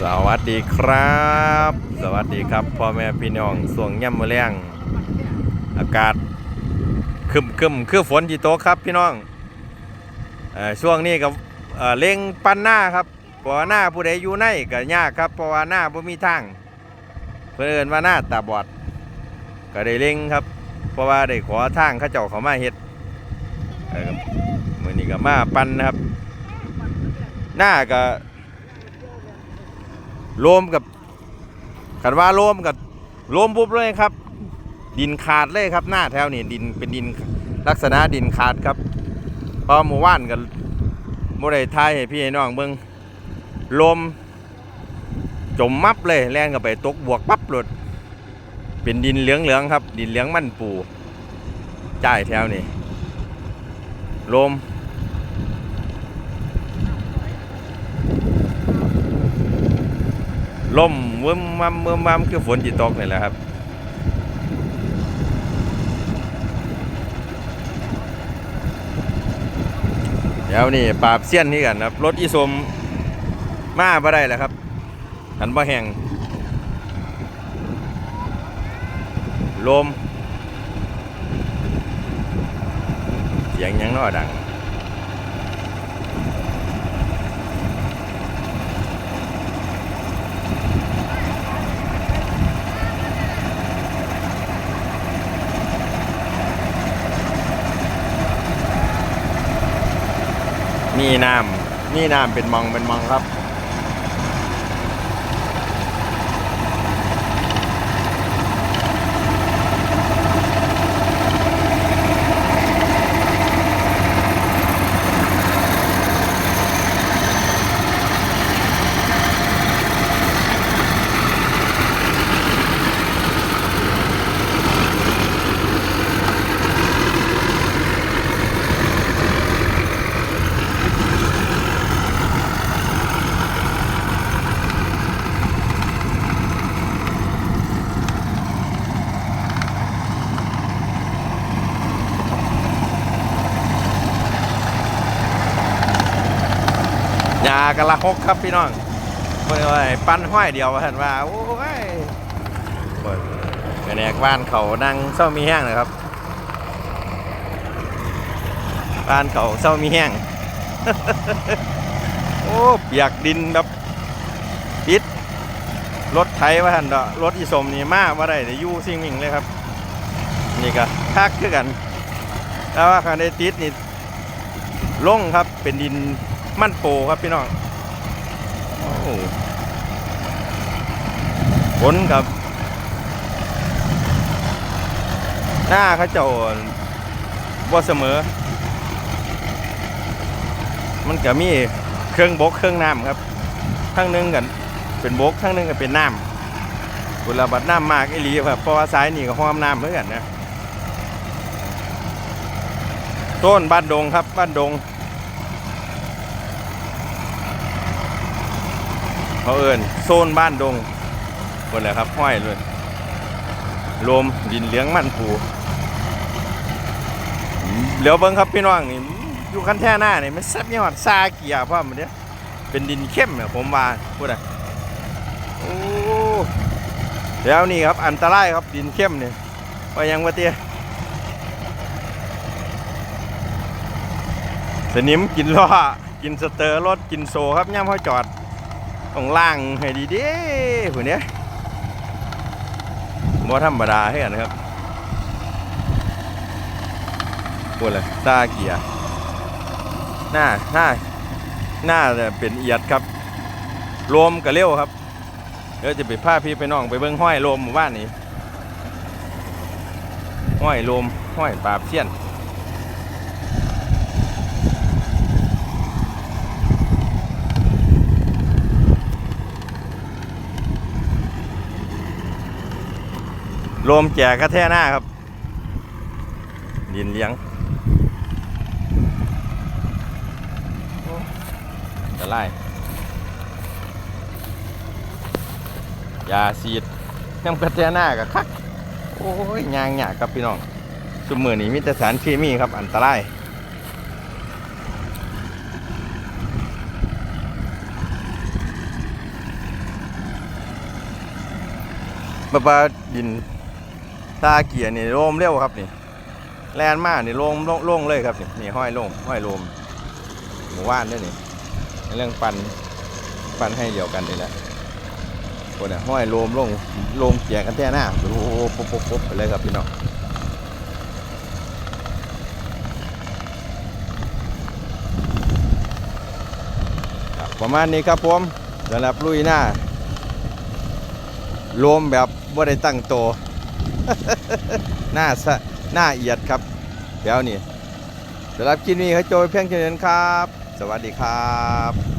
สวัสดีครับ สวัสดีครับพ่อแม่พี่น้องส่วงย่ำมะแรงอากาศคึมคึมคือฝนที่โตครับพี่น้องอช่วงนี้กับเเล็งปันหน้าครับเพราะว่าหน้าผู้ใดอยู่ในก็ยากครับเพราะว่าหน้าบ่มีทางเพื่นเอนว่าหน้าตาบอด ก็ได้เล็งครับ เพราะว่าได้ขอทางข้าเจ้าเขามาเฮ็ดเมื้อนี้ก็มาปันนะครับ หน้าก็รวมกับขันว่ารวมกับรวมปุ๊บเลยครับ ดินขาดเลยครับหน้าแถวนี่ดินเป็นดินลักษณะดินขาดครับพอหมู่บ้านกันบ่ได้ทายให้พี่ให้น้องเบิ่งลมจมมับเลยแล่นกับไปตกบวกปั๊บหลุดเป็นดินเหลืองๆครับ ดินเหลืองมันปูจ่ายแถวนี่ลม ล่มเมื่อมัมเมื่อมัมคือฝนจีตกนี่แหละครับเดี๋ยวนี่ปราบเสี้ยนนี่กันครับรถอีสมมาบ่ได้แล้วครับหันบ่แห้งลมเสียงยังน้อดัง มีน้ำนี่น้ำเป็นมองเป็นมองครับ ยากระละหกครับพี่น้องเพิ่นปั้นห้อยเดียวว่าท่นว่าโอ้ยเปิดแนกบ้านเขานั่งเศร้ามีแห้งนะครับ บ้านเขาเศร้ามีแห้งโอ้เปียกดินแบบปิดรถไถว่าท่นเดาะรถอีสมนี่มาว่าได้แต่ยู่ซิ่งมิงเลยครับ นี่ก็คักคือกันแต่ว่าคันได้ติดนี่ลงครับเป็นดิน มันโปครับพี่น้องโอ้โหผลกับ หน้าเขาเจ้าบ่เสมอ มันก็มีเครื่องบกเครื่องน้ำครับทั้งนึงกันเป็นบกทั้งนึงก็เป็นน้ำเวลาบัดน้ำมากไอ้ลีครับเพราะว่าสายนี่ก็ห้อมน้ำเหมือนกันนะต้นบ้านดงครับบ้านดง เขาเอินโซนบ้านดงหมดเลยครับห้อยเลยรวมดินเหลี้ยงมันผูเหลียวเบิ้งครับพี่น้องนี่อยู่คันแท่หน้านี่มันซับยอดซาเกียร์พ่อมันเนี้ยเป็นดินเข้มเนี่ยผมว่าพูดอะโอ้แล้วนี่ครับอันตรายครับดินเข้มเนี่ยว่ายังว่าเตี้ยสนิมกินล้อกินสเตอร์รถกินโซครับย่ำเขาจอด ต้องล่างให้ดีดีๆผู้เนี้ยบ่ธรรมดาให้กันนะครับพูดเลยตาเกียร์หน้าหน้าหน้าเนี่ยเป็นเอียดครับรวมกับเลี้ยวครับเดี๋ยวจะไปพาพี่ไปน้องไปเบิ้งห้อยรวมหมู่บ้านนี้ห้อยรวมห้อยปราบเสี้ยน ลมแก่กระแท่หน้าครับ ดินเลี้ยงจะไล่ยาซีดน้ำกระแทหน้ากับคัก โอ้ยยางหยาครับพี่น้องสมมือนี้มีแต่สารเคมีครับ อันตรายบ้าดิน ตาเกียร์นี่โลมเร็วครับนี่แลนมากนี่โลมโล่งโล่งเลยครับนี่นี่ห้อยโล่งห้อยโลมหมู่บ้านด้วยนี่เรื่องปันปันให้เดียวกันนี่แหละคนน่ะห้อยโลมโล่งโลมเกียร์กันแท้หน้าโอ้โหปุ๊บปุ๊บปุ๊บไปเลยครับพี่น้องประมาณนี้ครับผมสำหรับลุยหน้ารวมแบบว่าได้ตั้งโตว หน้าสะหน้าเอียดครับแล้วนี่สำหรับคลิปนี้ขาโจบเพียงแค่นั้นครับ สวัสดีครับ